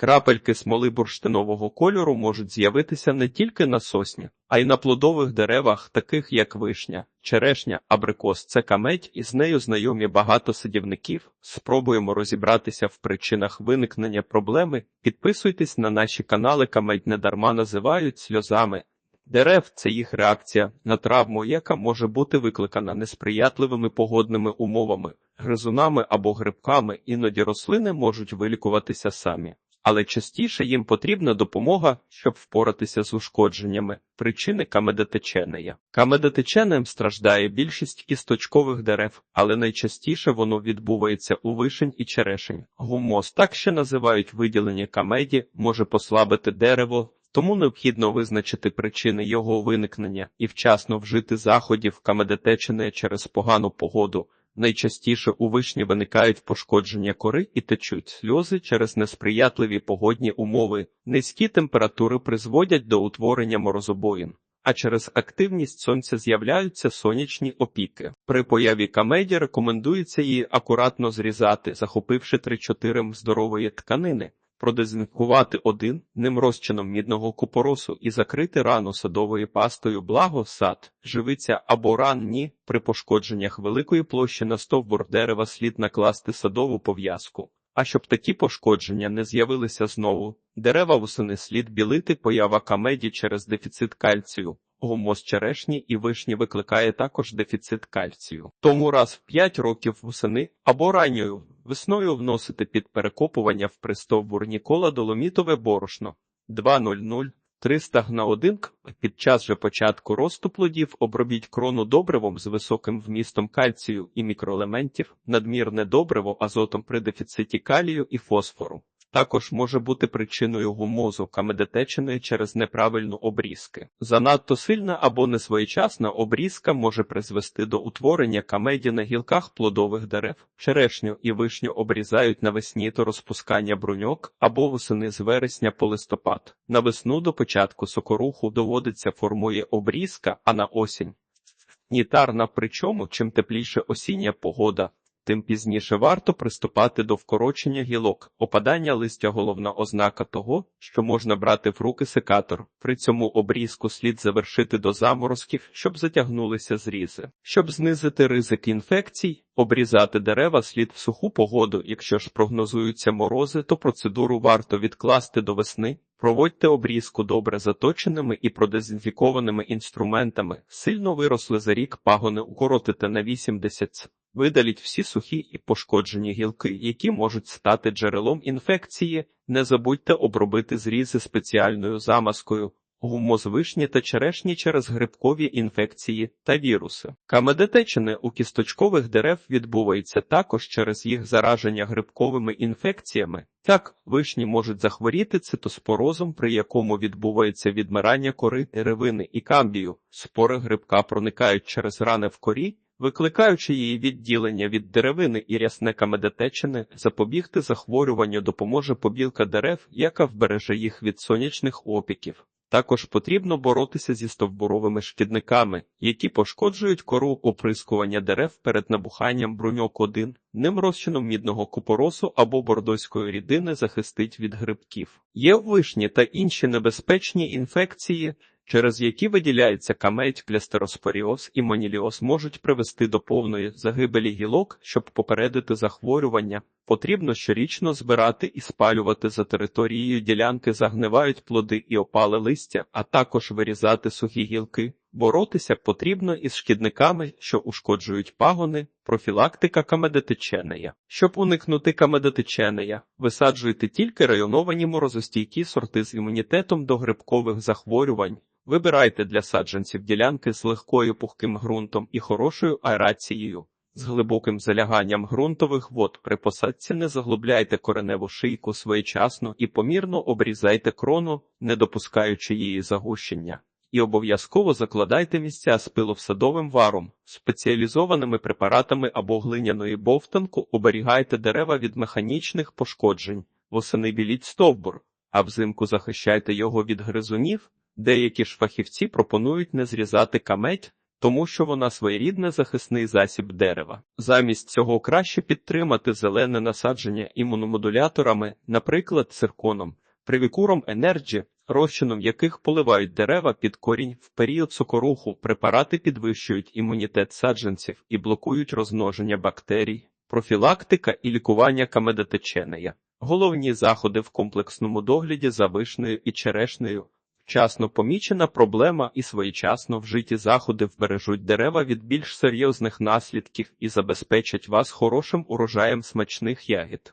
Крапельки смоли бурштинового кольору можуть з'явитися не тільки на сосні, а й на плодових деревах, таких як вишня, черешня, абрикос. Це камедь, і з нею знайомі багато садівників. Спробуємо розібратися в причинах виникнення проблеми. Підписуйтесь на наші канали. Камедь недарма називають сльозами. Дерев це їх реакція на травму, яка може бути викликана несприятливими погодними умовами, гризунами або грибками. Іноді рослини можуть вилікуватися самі але частіше їм потрібна допомога, щоб впоратися з ушкодженнями. Причини камедотеченея. Камедотеченем страждає більшість кісточкових дерев, але найчастіше воно відбувається у вишень і черешень. Гумоз, так ще називають виділення камеді, може послабити дерево. Тому необхідно визначити причини його виникнення і вчасно вжити заходів камедотечене через погану погоду. Найчастіше у вишні виникають пошкодження кори і течуть сльози через несприятливі погодні умови. Низькі температури призводять до утворення морозобоїн, а через активність сонця з'являються сонячні опіки. При появі камеді рекомендується її акуратно зрізати, захопивши 3-4 здорової тканини продезінфікувати один ним розчином мідного купоросу і закрити рану садовою пастою благо сад, живиця або ранні при пошкодженнях великої площі на стовбур дерева слід накласти садову пов'язку. А щоб такі пошкодження не з'явилися знову, дерева восени слід білити поява камеді через дефіцит кальцію. Гумоз черешні і вишні викликає також дефіцит кальцію. Тому раз в 5 років восени або ранньою весною вносити під перекопування в пристовбур Нікола доломітове борошно 2.00 300 на 1 під час же початку росту плодів обробіть крону добривом з високим вмістом кальцію і мікроелементів, надмірне добриво азотом при дефіциті калію і фосфору. Також може бути причиною гумозу камедотеченої через неправильну обрізки. Занадто сильна або несвоєчасна обрізка може призвести до утворення камеді на гілках плодових дерев. Черешню і вишню обрізають навесні до розпускання бруньок або восени з вересня по листопад. На весну до початку сокоруху доводиться формує обрізка, а на осінь. Нітарна, причому чим тепліше осіння погода, тим пізніше варто приступати до вкорочення гілок. Опадання листя головна ознака того, що можна брати в руки секатор. При цьому обрізку слід завершити до заморозків, щоб затягнулися зрізи. Щоб знизити ризик інфекцій, обрізати дерева слід в суху погоду. Якщо ж прогнозуються морози, то процедуру варто відкласти до весни. Проводьте обрізку добре заточеними і продезінфікованими інструментами. Сильно виросли за рік пагони укоротите на 80 ц. Видаліть всі сухі і пошкоджені гілки, які можуть стати джерелом інфекції. Не забудьте обробити зрізи спеціальною замазкою, гумоз вишні та черешні через грибкові інфекції та віруси. Камедотечене у кісточкових дерев відбувається також через їх зараження грибковими інфекціями. Так, вишні можуть захворіти цитоспорозом, при якому відбувається відмирання кори деревини і камбію. Спори грибка проникають через рани в корі викликаючи її відділення від деревини і рясне камедотечини, запобігти захворюванню допоможе побілка дерев, яка вбереже їх від сонячних опіків. Також потрібно боротися зі стовбуровими шкідниками, які пошкоджують кору оприскування дерев перед набуханням бруньок 1 ним розчином мідного купоросу або бордоської рідини захистить від грибків. Є вишні та інші небезпечні інфекції, через які виділяється камедь, клястероспоріоз і моніліоз можуть привести до повної загибелі гілок, щоб попередити захворювання. Потрібно щорічно збирати і спалювати за територією ділянки, загнивають плоди і опали листя, а також вирізати сухі гілки. Боротися потрібно із шкідниками, що ушкоджують пагони, профілактика камедотеченея. Щоб уникнути камедотеченея, висаджуйте тільки районовані морозостійкі сорти з імунітетом до грибкових захворювань. Вибирайте для саджанців ділянки з легкою пухким ґрунтом і хорошою аерацією. З глибоким заляганням ґрунтових вод при посадці не заглубляйте кореневу шийку своєчасно і помірно обрізайте крону, не допускаючи її загущення. І обов'язково закладайте місця з пиловсадовим варом, спеціалізованими препаратами або глиняною бовтанку оберігайте дерева від механічних пошкоджень, восени біліть стовбур, а взимку захищайте його від гризунів. Деякі ж фахівці пропонують не зрізати камедь, тому що вона своєрідний захисний засіб дерева. Замість цього краще підтримати зелене насадження імуномодуляторами, наприклад, цирконом, привікуром Energy, розчином яких поливають дерева під корінь в період сокоруху, препарати підвищують імунітет саджанців і блокують розмноження бактерій, профілактика і лікування камедотеченея. Головні заходи в комплексному догляді за вишнею і черешнею. Вчасно помічена проблема і своєчасно вжиті заходи вбережуть дерева від більш серйозних наслідків і забезпечать вас хорошим урожаєм смачних ягід.